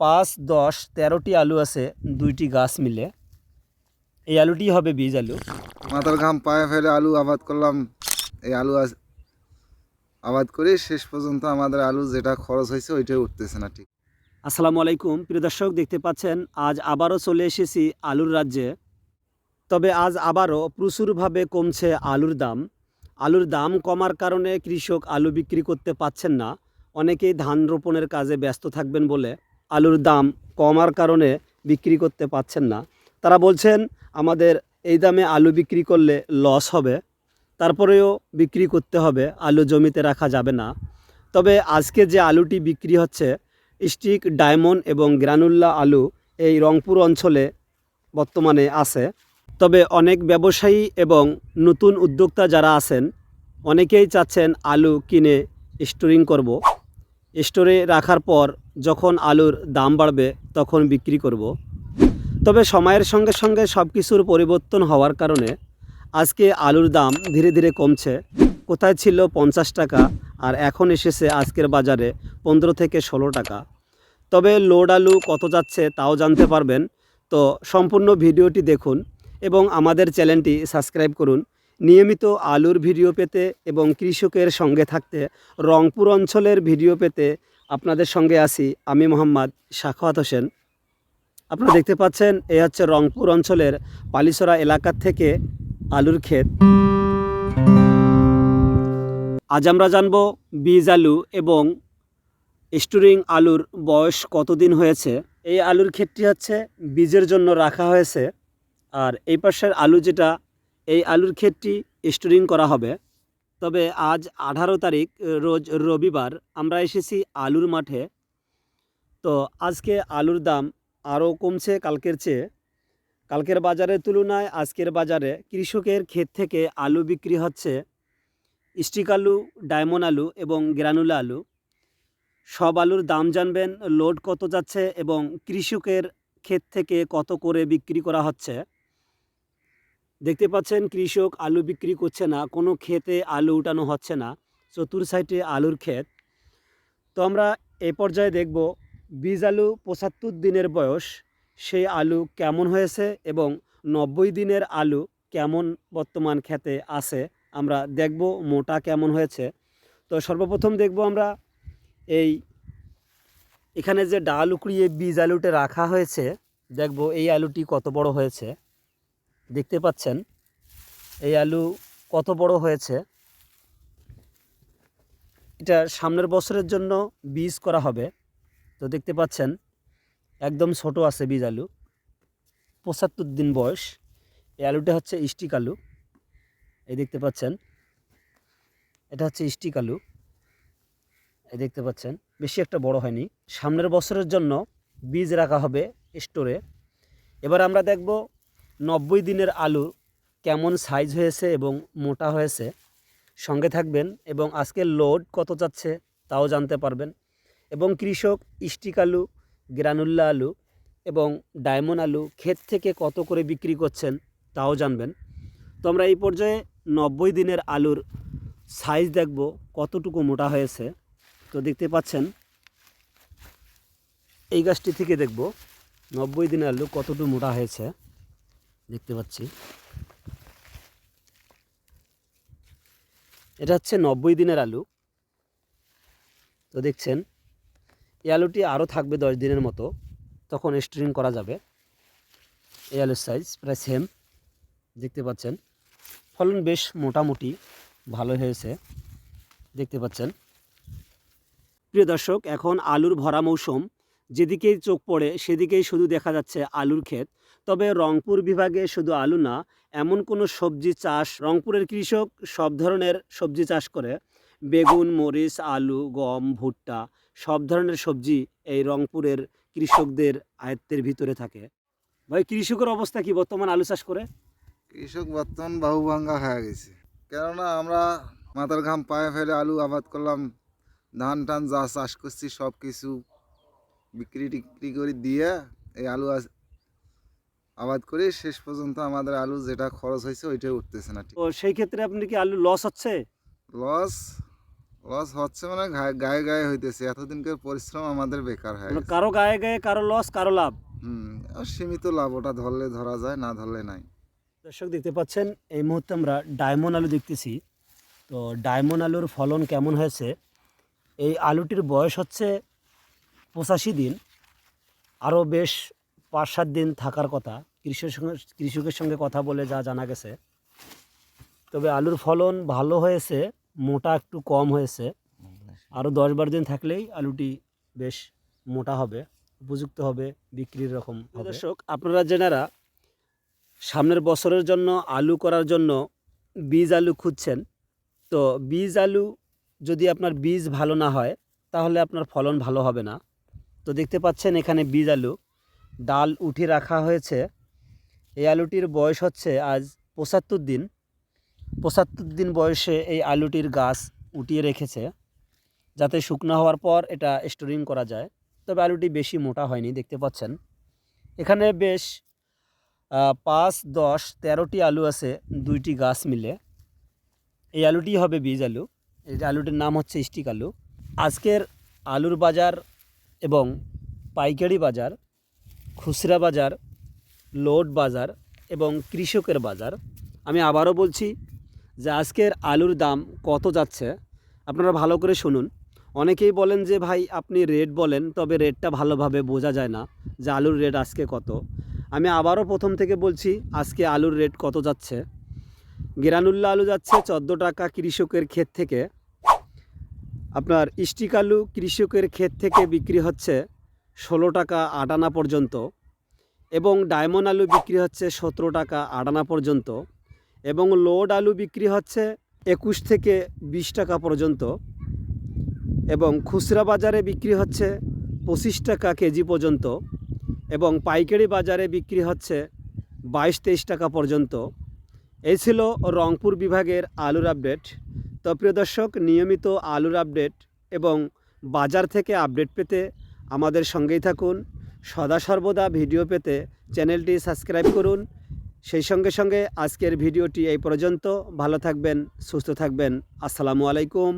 পাঁচ দশ তেরোটি আলু আছে দুইটি গাছ মিলে। এই আলুটি হবে বীজ আলু। মাথার ঘাম পায়ে ফেলে আলু আবাদ করলাম। এই আলু আবাদ করে শেষ পর্যন্ত আমাদের আলু যেটা খরচ হয়েছে ওইটাই উঠতেছে না ঠিক। আসসালামু আলাইকুম। প্রিয় দর্শক দেখতে পাচ্ছেন আজ আবারও চলে এসেছি আলুর রাজ্যে। তবে আজ আবারও প্রচুরভাবে কমছে আলুর দাম। আলুর দাম কমার কারণে কৃষক আলু বিক্রি করতে পাচ্ছেন না। অনেকেই ধান রোপণের কাজে ব্যস্ত থাকবেন বলে আলুর দাম কমার কারণে বিক্রি করতে পাচ্ছেন না। তারা বলছেন, আমাদের এই দামে আলু বিক্রি করলে লস হবে, তারপরেও বিক্রি করতে হবে, আলু জমিতে রাখা যাবে না। তবে আজকে যে আলুটি বিক্রি হচ্ছে, স্টিক, ডায়মন্ড এবং গ্রানুল্লা আলু এই রংপুর অঞ্চলে বর্তমানে আছে। তবে অনেক ব্যবসায়ী এবং নতুন উদ্যোক্তা যারা আছেন, অনেকেই চাচ্ছেন আলু কিনে স্টোরিং করব। স্টোরে রাখার পর যখন আলুর দাম বাড়বে, তখন বিক্রি করব। তবে সময়ের সঙ্গে সঙ্গে সব কিছুর পরিবর্তন হওয়ার কারণে আজকে আলুর দাম ধীরে ধীরে কমছে। কোথায় ছিল পঞ্চাশ টাকা আর এখন এসেছে আজকের বাজারে পনেরো থেকে ষোলো টাকা। তবে লোড আলু কত যাচ্ছে তাও জানতে পারবেন। তো সম্পূর্ণ ভিডিওটি দেখুন এবং আমাদের চ্যানেলটি সাবস্ক্রাইব করুন। নিয়মিত আলুর ভিডিও পেতে এবং কৃষকের সঙ্গে থাকতে রংপুর অঞ্চলের ভিডিও পেতে আপনাদের সঙ্গে আসি আমি মোহাম্মদ শাখাওয়াত হোসেন। আপনারা দেখতে পাচ্ছেন, এ হচ্ছে রংপুর অঞ্চলের পালিসরা এলাকার থেকে আলুর ক্ষেত। আজ আমরা জানব বীজ আলু এবং স্টোরিং আলুর বয়স কতদিন হয়েছে। এই আলুর ক্ষেতটি হচ্ছে বীজের জন্য রাখা হয়েছে। আর এই পাশের আলু যেটা এই আলুর ক্ষেতটি স্টোরিং করা হবে। তবে আজ আঠারো তারিখ, রোজ রবিবার আমরা এসেছি আলুর মাঠে। তো আজকে আলুর দাম আরও কমছে কালকের চেয়ে। কালকের বাজারের তুলনায় আজকের বাজারে কৃষকের ক্ষেত থেকে আলু বিক্রি হচ্ছে স্টিক আলু, ডায়মন্ড আলু এবং গ্রানুলা আলু। সব আলুর দাম জানবেন, লোড কত যাচ্ছে এবং কৃষকের ক্ষেত থেকে কত করে বিক্রি করা হচ্ছে। দেখতে পাচ্ছেন কৃষক আলু বিক্রি করছে না, কোনো ক্ষেতে আলু উঠানো হচ্ছে না, চতুর সাইডে আলুর ক্ষেত। তো আমরা এ পর্যায়ে দেখব বীজ আলু পঁচাত্তর দিনের বয়স, সেই আলু কেমন হয়েছে এবং নব্বই দিনের আলু কেমন বর্তমান ক্ষেতে আছে আমরা দেখব, মোটা কেমন হয়েছে। তো সর্বপ্রথম দেখব আমরা এই এখানে যে ডাল উকড়িয়ে বীজ আলুটা রাখা হয়েছে, দেখব এই আলুটি কত বড় হয়েছে। দেখতে পাচ্ছেন, এই আলু কত বড় হয়েছে? এটা সামনের বছরের জন্য বীজ করা হবে। তো দেখতে পাচ্ছেন, একদম ছোট আছে বীজ আলু। পঁচাত্তর দিন বয়স। এই আলুটা হচ্ছে স্টিক আলু। এই দেখতে পাচ্ছেন, এটা হচ্ছে স্টিক আলু। এই দেখতে পাচ্ছেন, বেশি একটা বড় হয়নি। সামনের বছরের জন্য বীজ রাখা হবে স্টোরে। এবার আমরা দেখব নব্বই দিনের আলু কেমন সাইজ হয়েছে এবং মোটা হয়েছে? সঙ্গে থাকবেন এবং আজকের লোড কত যাচ্ছে তাও জানতে পারবেন। এবং কৃষক স্টিক আলু, গ্রানুল্লা আলু এবং ডায়মন্ড আলু ক্ষেত থেকে কত করে বিক্রি করছেন তাও জানবেন। তো আমরা এই পর্যায়ে নব্বই দিনের আলুর সাইজ দেখব, কতটুকু মোটা হয়েছে। তো দেখতে পাচ্ছেন, এই গাছটি থেকে দেখব, নব্বই দিনের আলু কতটুকু মোটা হয়েছে। দেখতে পাচ্ছি। এটা হচ্ছে নব্বই দিনের আলু। তো দেখছেন, এই আলুটি আরও থাকবে দশ দিনের মতো। তখন স্ট্রিং করা যাবে। এই আলুর সাইজ প্রায় সেম দেখতে পাচ্ছেন, ফলন বেশ মোটামুটি ভালো হয়েছে। দেখতে পাচ্ছেন। প্রিয় দর্শক, এখন আলুর ভরা মৌসুম। যেদিকেই চোখ পড়ে, সেদিকেই শুধু দেখা যাচ্ছে আলুর ক্ষেত। তবে রংপুর বিভাগে শুধু আলু না, এমন কোনো সবজি চাষ, রংপুরের কৃষক সব ধরনের সবজি চাষ করে। বেগুন, মরিচ, আলু, গম, ভুট্টা সব ধরনের সবজি এই রংপুরের কৃষকদের আয়ত্তের ভিতরে থাকে। ভাই, কৃষকের অবস্থা কি? বর্তমান আলু চাষ করে? কৃষক বর্তমান বাহু ভাঙ্গা হয়ে গেছে। কেননা আমরা মাথার ঘাম পায়ে ফেলে আলু আবাদ করলাম, ধান টান যা চাষ করছি সব কিছু বিক্রি টিক্রি করে দিয়ে এই আলু আবাদ করে শেষ পর্যন্ত আমাদের আলু যেটা খরচ হয়েছে ওইটাই উঠতেছে না ঠিক। তো সেই ক্ষেত্রে আপনি কি আলু লস হচ্ছে? লস লস হচ্ছে মানে গায়ে- গায়ে হইতেছে। এতদিনকার পরিশ্রম আমাদের বেকার হয় মানে কারও গায়ে গায়ে কারও লস কারও লাভ? হুম সীমিত লাভ ওটা ধরলে ধরা যায় না ধরলে নাই। দর্শক দেখতে পাচ্ছেন এই মুহূর্তে আমরা ডায়মন্ড আলু দেখতেছি। তো ডায়মন্ড আলুর ফলন কেমন হয়েছে? এই আলুটির বয়স হচ্ছে পঁচাশি দিন। আরও বেশ পাঁচ সাত দিন থাকার কথা, কৃষকের সঙ্গে কৃষকের সঙ্গে কথা বলে যা জানা গেছে। তবে আলুর ফলন ভালো হয়েছে, মোটা একটু কম হয়েছে। আরও দশ বারো দিন থাকলেই আলুটি বেশ মোটা হবে, উপযুক্ত হবে, বিক্রির রকম। দর্শক, আপনারা যেনারা সামনের বছরের জন্য আলু করার জন্য বীজ আলু খুঁজছেন। তো বীজ আলু যদি আপনার বীজ ভালো না হয়, তাহলে আপনার ফলন ভালো হবে না। তো দেখতে পাচ্ছেন এখানে বীজ আলু। ডাল উঠিয়ে রাখা হয়েছে। এই আলুটির বয়স হচ্ছে আজ পঁচাত্তর দিন। পঁচাত্তর দিন বয়সে এই আলুটির গাছ উঠিয়ে রেখেছে। যাতে শুকনো হওয়ার পর এটা স্টোরিং করা যায়। তবে আলুটি বেশি মোটা হয়নি, দেখতে পাচ্ছেন। এখানে বেশ পাঁচ, দশ, তেরোটি আলু আছে, দুইটি গাছ মিলে। এই আলুটি হবে বীজ আলু। এই আলুটির নাম হচ্ছে স্টিক আলু। আজকের আলুর বাজার এবং পাইকারি বাজার খুচরা বাজার, লোড বাজার এবং কৃষকের বাজার। আমি আবারও বলছি যে আজকের আলুর দাম কত যাচ্ছে, আপনারা ভালো করে শুনুন। অনেকেই বলেন যে ভাই আপনি রেট বলেন, তবে রেটটা ভালোভাবে বোঝা যায় না যে আলুর রেট আজকে কত। আমি আবারও প্রথম থেকে বলছি আজকে আলুর রেট কত যাচ্ছে। গেরানুল্লা আলু যাচ্ছে চোদ্দ টাকা কৃষকের ক্ষেত থেকে। আপনার স্টিক আলু কৃষকের ক্ষেত থেকে বিক্রি হচ্ছে ষোলো টাকা আটানা পর্যন্ত এবং ডায়মন্ড আলু বিক্রি হচ্ছে সতেরো টাকা আটানা পর্যন্ত এবং লোড আলু বিক্রি হচ্ছে একুশ থেকে বিশ টাকা পর্যন্ত এবং খুচরা বাজারে বিক্রি হচ্ছে পঁচিশ টাকা কেজি পর্যন্ত এবং পাইকারি বাজারে বিক্রি হচ্ছে বাইশ তেইশ টাকা পর্যন্ত। এই ছিল রংপুর বিভাগের আলুর আপডেট। তো প্রিয় দর্শক, নিয়মিত আলুর আপডেট এবং বাজার থেকে আপডেট পেতে আমাদের সঙ্গেই থাকুন। সদা সর্বদা ভিডিও পেতে চ্যানেলটি সাবস্ক্রাইব করুন। সেই সঙ্গে সঙ্গে আজকের ভিডিওটি এই পর্যন্ত। ভালো থাকবেন, সুস্থ থাকবেন। আসসালামু আলাইকুম।